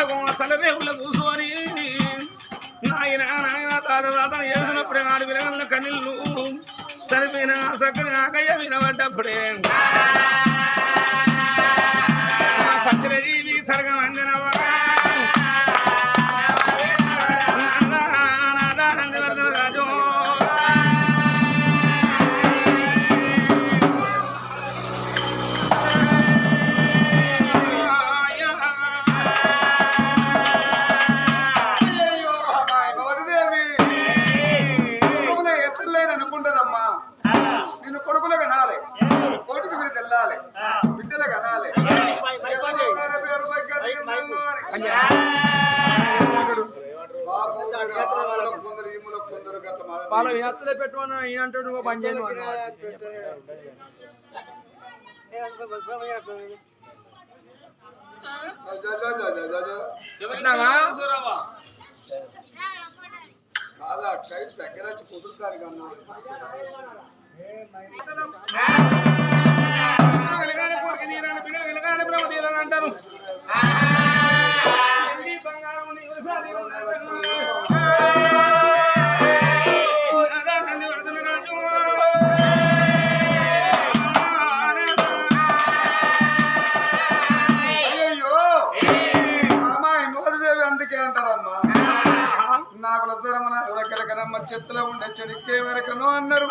అగో తలరేవుల కూర్చొని నాయన నాయన తాత తాత చేసినప్పుడే నాడు విలగల కన్నీళ్ళు సరిపోయిన సక్కని ఆకయ్య వినబడ్డప్పుడే. వాళ్ళు ఎత్తలే ఈయన అంటాడు నువ్వు పని చేయను చెప్తున్నావా కాదా కై దగ్గర వచ్చి కుదురుతారు కన్నా అంటారు ఎవరికెలకనమ్మ చెత్తలో ఉండే చెడుకే వెనకను అన్నారు.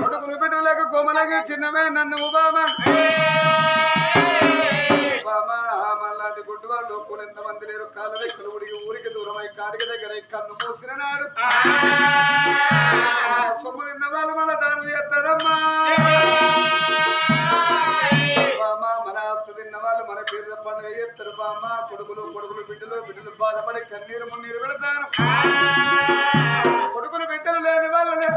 కొడుకులు బిడ్డలేక కోమలకి చిన్నమే నన్ను ఉబామా ఉబామా గుడ్డు వాళ్ళు ఒక్కరు ఎంతమంది లేరు కాళ్ళ రెక్కలు ఉడికి ఊరికి దూరమై కాడికి దగ్గర కన్ను మూసిన నాడు. సొమ్ము తిన్న వాళ్ళు మళ్ళా దానం చేస్తారమ్మా. పండుగ చేస్తారు బామ్మ. కొడుకులు కొడుకులు బిడ్డలు బిడ్డలు బాధపడి కన్నీరు మున్నీరు పెడతారు. కొడుకులు బిడ్డలు లేని వాళ్ళని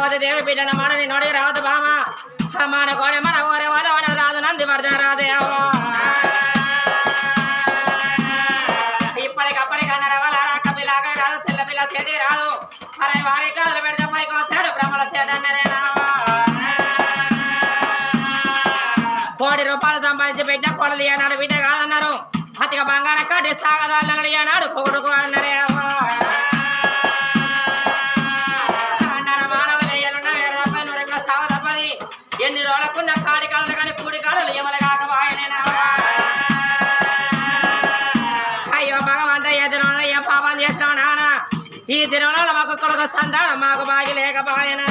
రావత దేవ మనని నోడి రావత బామ మన కోడ మన ఓరే వదవన రాదు నంది వరద రాదేవా రాక పిల్లాక రాదు తెల్ల పిల్ల చెడి రాదు. మరి వారి కాలు పెడితే పైకి వస్తాడు బ్రహ్మల చేడన్నరేనా కోటి రూపాయలు సంపాదించి బిడ్డ కొడలు అన్నాడు బిడ్డ కాదన్నారు. అతిగా బంగారం కట్టి సాగదాలన్నాడు ఏనాడు కొడుకు అన్నారేవా సంధాన మాకు బాగి లేకపాయనా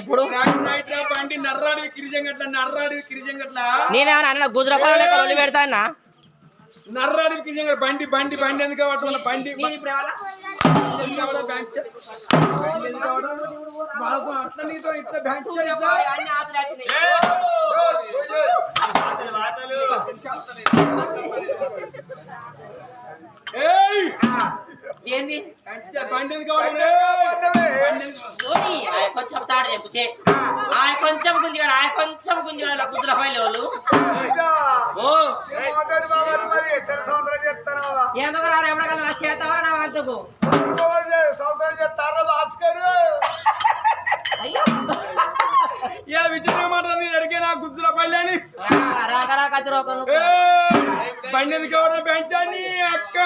ఇప్పుడు రాత్రి నైట్ రా బండి నర్రాడివి కిరిజంగట్ల నర్రాడివి అన్న గుజరాబాద్ లెక్క బండి బండి బండి ఎందుకు కావటం బండి బ్యాంక్ ఏయ్! ఏంది? బండి కొంచెం తాడు చెప్తే ఆయన కొంచెం గుంజిగాడు ఆయన కొంచెం గుంజిగాడు గుజరా పైలు వాళ్ళు ఎందుకు రారు ఎవరికైనా చేస్తావా నా అయ్యో. ఇలా విచిత్రంగా మాట్లాడింది జరిగే నా! బండి అక్క?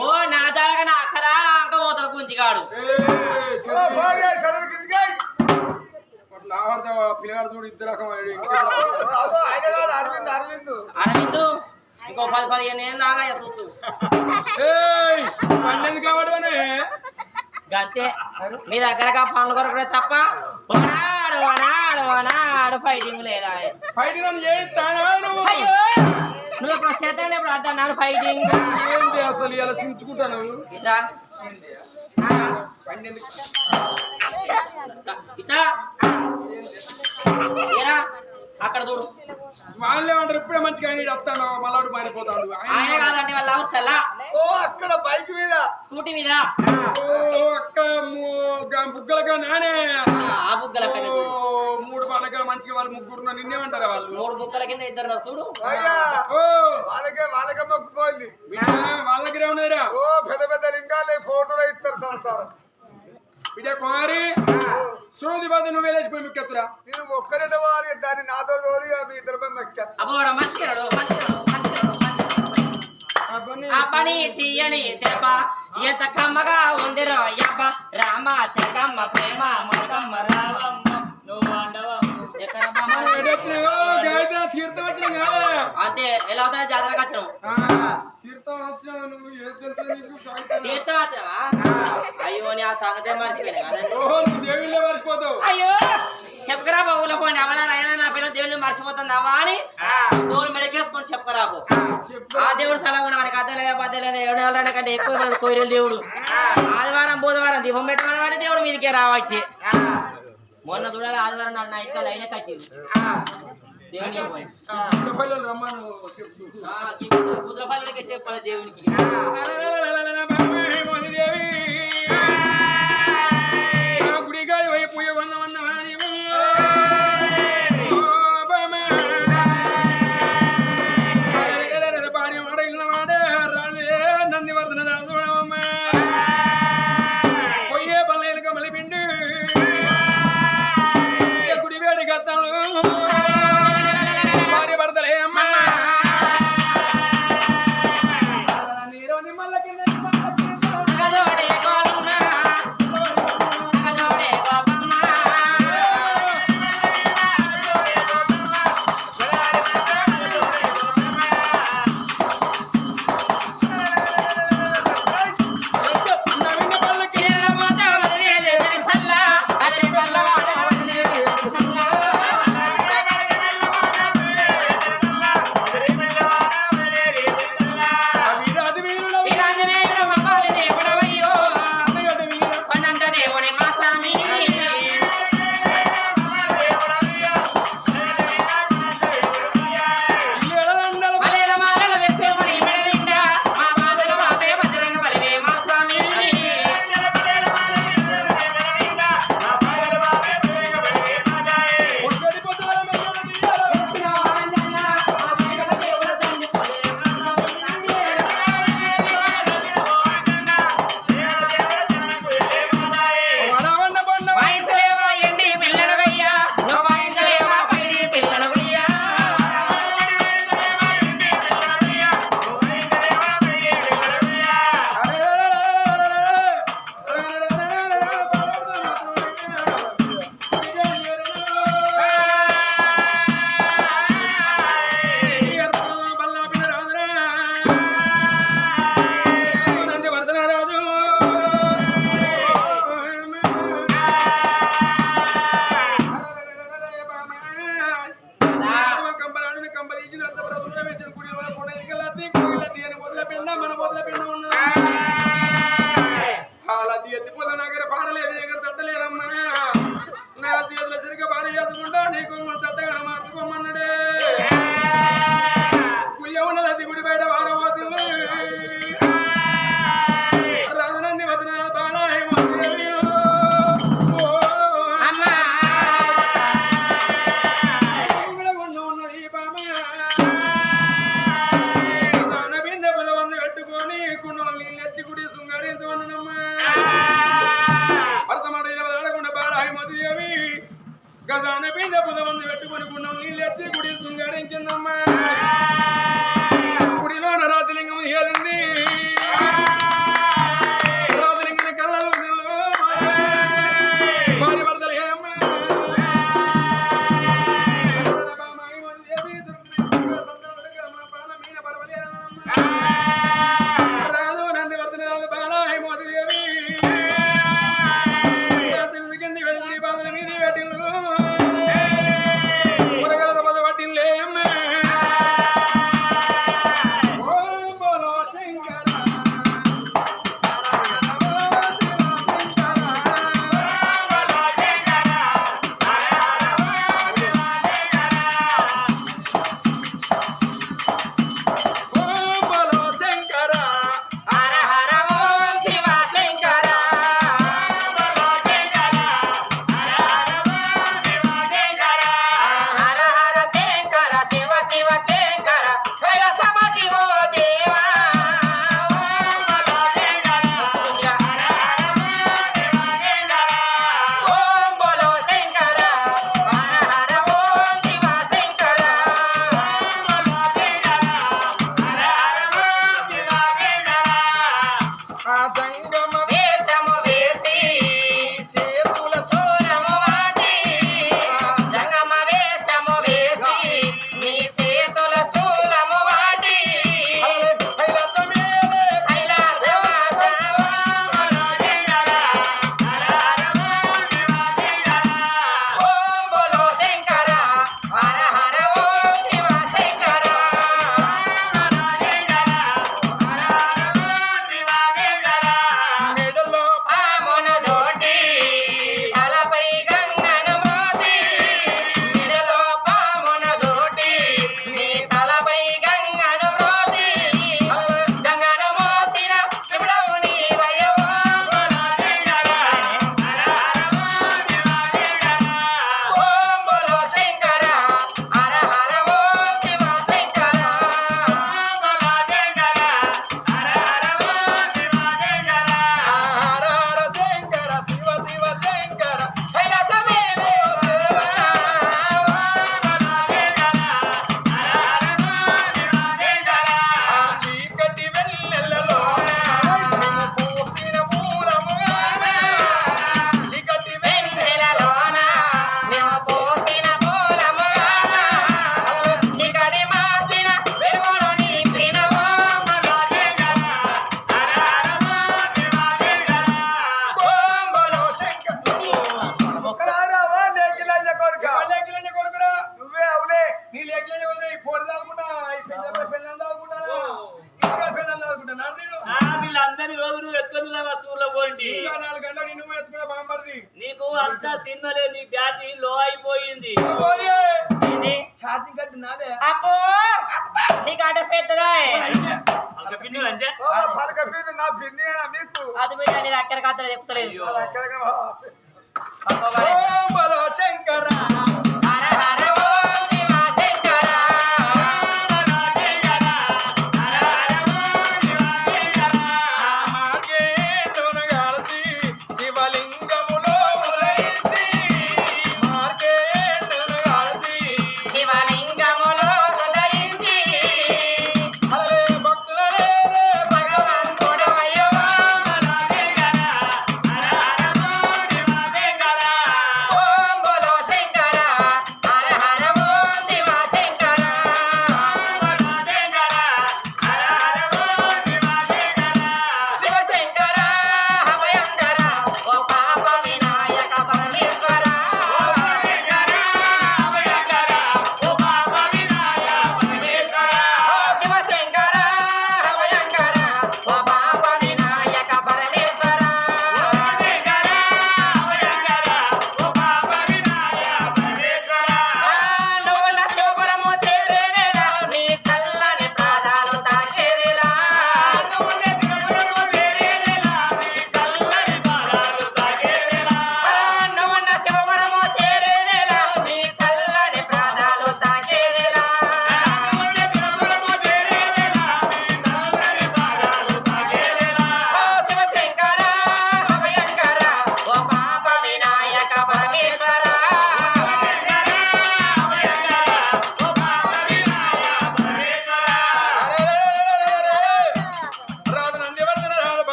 ఓ నా దాకా నా అక్కరా అంక పోతాడు గుంజిగాడు. అరవింద్ ఇంకో పది పదిహేను ఏళ్ళు లాగా చూస్తూ? గంతే. మీ దగ్గర పనులు కొరకు తప్ప వనాడు వనాడు వనాడు ఫైటింగ్ లేదా ఫైటింగ్ అని చేయిస్తానా నువ్వు? ఇప్పుడు చేతాను ఇప్పుడు అర్థం నాడు ఫైటింగ్ ఏంది అసలు ఇలా సించుకుంటాను ఏరా అక్కడ చూడు. వాళ్ళే ఉంటారు. ఇప్పుడే మంచిగా ఆయన వస్తాడు. మళ్ళాడు మారిపోతాడు. ఆయన కాదంటే వాళ్ళ తెల్ల ఓ అక్కడ బైక్ మీద. స్కూటీ మీద. ఓ అక్క బుగ్గలగా నానే. ఆ బుగ్గల మూడు వాళ్ళగా మంచిగా వాళ్ళు ముగ్గురు. నిన్నేమంటారా వాళ్ళు? మూడు బుక్కల కింద ఇద్దరు చూడు. అయ్యా ఓ. వాళ్ళకే వాళ్ళకే మొక్కుకోండి. బిడ్డ, వాళ్ళ దగ్గరే ఉన్నదిరా ఓ పెద్ద పెద్ద లింగాలు ఫోటోలు ఇస్తారు సంసారం బిడ్డ కుమారి. సోది బాధ నువ్వు వెళ్ళేసిపోయి ముక్కెత్తురా. నేను ఒక్కరే తోవాలి దాన్ని నాతో తోలి మీ ఇద్దరు మొక్కా అబ్బోడు మంచిగాడు ఆ పని తీయని దెబ్బ ఎంత కమ్మగా ఉందిరో యబ్బ రామ చెక్కమ్మ ప్రేమ మొగమ్మ రామమ్మ నువ్వు. గాయత్రి తీర్థం వచ్చిన అంతే ఎలా అవుతాయి జాతరకు వచ్చినావు తీర్థం వచ్చిన నువ్వు ఏం తీర్థం వచ్చినావా అయ్యో నీ ఆ సంగతే మర్చిపోయినా కదండి దేవుళ్ళే మర్చిపోతావు అయ్యో చెప్పుకరా బాబులో పోండి అవలా అయినా నా పిల్లలు దేవుడిని మర్చిపోతుంది అని డోర్ మెడకేసుకొని చెప్పుకరాబు ఆ దేవుడు సలహా కూడా మనకి అద్దలే పద్దలేదా ఎవడు ఎవరైనా కంటే ఎక్కువ మన దేవుడు. ఆదివారం బుధవారం దీపం పెట్టమని వాడి దేవుడు మీదకే రావచ్చు మొన్న చూడాలి ఆదివారం నాడు నా ఇంకా లైన్ కట్టిరు. దేవునికి కుదురపల్లికి చెప్పాలి దేవునికి.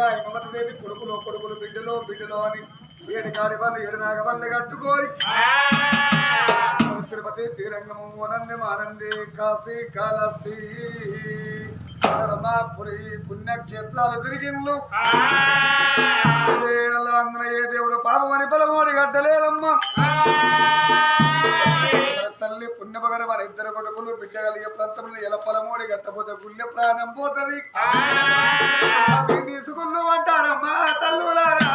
అయ్యా కొడుకులు కొడుకులు బిడ్డలో బిడ్డలో అని ఏడు కాడి వాళ్ళు ఏడు నాగవల్లి కట్టుకోరి తిరుపతి తీరంగము వనంది మానంది కాశీ కాలస్తి పురి పుణ్యక్షేత్రాలు తిరిగిండు ఏ దేవుడు పాపమని బలమోడి గడ్డలేదమ్మా. మనల్ని పుణ్యపగర మన ఇద్దరు కొడుకులు బిడ్డ కలిగే ప్రాంతంలో ఎలపలమోడి గట్టపోతే గుళ్ళె ప్రాణం పోతుంది. తీసుకుళ్ళు అంటారమ్మా తల్లులారా.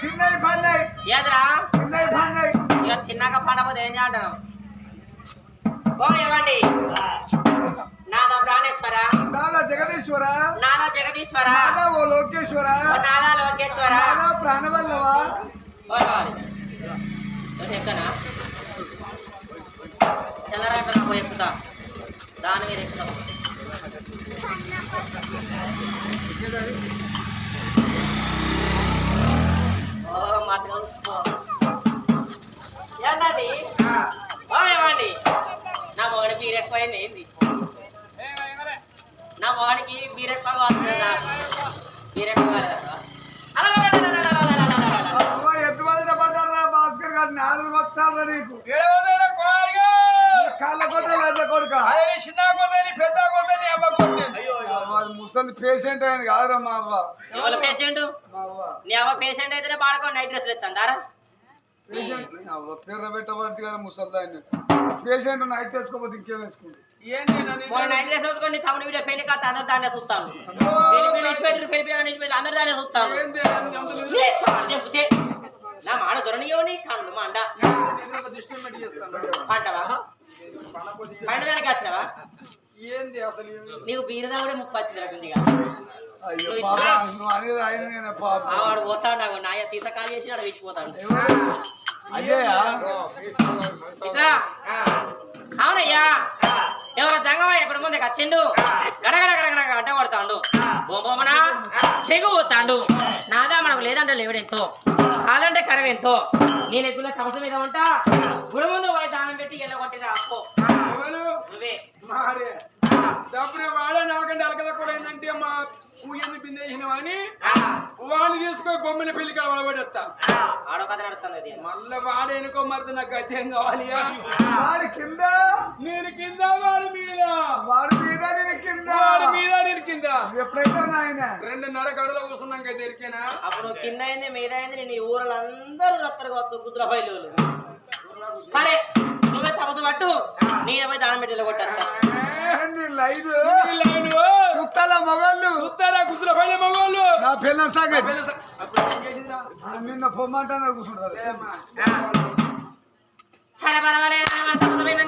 తిన్నాయి పండాయి ఏదరా? తిన్నాయి పండాయి ఇక తిన్నాక పండపోతే ఏం చేయంటాను ఓ ఇవ్వండి నాదా ప్రాణేశ్వర? నాదా జగదీశ్వర? నాదా జగదీశ్వర ఓ లోకేశ్వర నాదా లోకేశ్వర? నాదా ఓ కావాలి ఎక్కనా? తెల్లరాక నాకు ఎక్కుతా. దాని మీద ఎక్కుతాం. జాగ్రత్తగా చూసుకోవాలి ఏంటండి ఏమండి నా మొగడి బీరు ఎక్కువైంది ఏంది? నా మొగడికి బీరు ఎక్కువ కావాలన్నా బీరు ఎక్కువ నాలుగు వస్తాను నీకు. కళ్ళ కొట్టాలి కొడుక? చిన్న కొట్టని పెద్ద కొట్టని అమ్మ కొట్టని ముసలి పేషెంట్ అయింది. కాదురా మా అవ్వ. పేషెంట్ నీ పేషెంట్ అయితేనే పాడుకో నైట్ డ్రెస్లు ఎత్తాందారా పేర్ర పెట్టబడి కదా ముసలి దాన్ని పేషెంట్ నైట్ వేసుకోకపోతే ఇంకేం వేసుకుంది ఏంది నన్ను మొన్న నైట్ డ్రెస్ వేసుకొని తమ్ముడు వీడియో పెళ్ళి కాస్త అందరు దాన్ని చూస్తాను. అందరు దాన్ని చూస్తాను. నా మండ పంటవా వచ్చినావా? ఏంది అసలు? నీకు బీరదా కూడా ముప్పు వచ్చింది పాప వాడు పోతాడు నాకు నాయ సీత కాల్ చేసి వాడు విచ్చిపోతాడు అవునయ్యా. ఎవరో జంగమా ఎక్కడ ముందు వచ్చిండు గడగడ గడగడ గంట కొడతాడు. బొమ్మనా చెగు పోతాడు. నాదా మనకు లేదంటే లేవడెంతో? కాదంటే కరవెంతో? నేను ఎగ్గుల కవస మీద ఉంటా? గుడి ముందు బొమ్మల పెళ్ళి అది మళ్ళా వాడే ఎనుకో మరి నాకు అయితే ఏం కావాలి వాడి కింద? నేను కింద వాడి మీద? వాడి మీద నేను కింద? వాడి మీద నేను కింద? ఎప్పుడైతే నాయన? రెండున్నర గడలో కూర్చున్నాక దొరికేనా అప్పుడు నువ్వు కింద అయింది మీద అయింది నేను ఈ ఊరిలో అందరూ వస్తారు కావచ్చు గుద్దుల బయలు సరే నువ్వే తమసు పట్టు. నేనేమో దానం పెట్టి కొట్టాను చుట్టాల మగళ్ళు. చుట్టారా గుజ్జుల పైన మగళ్ళు. నా పిల్లల సాగే నిన్న పొమ్మంటాను కూర్చుంటారు. సరే పర్వాలేదు. తమసు పోయినా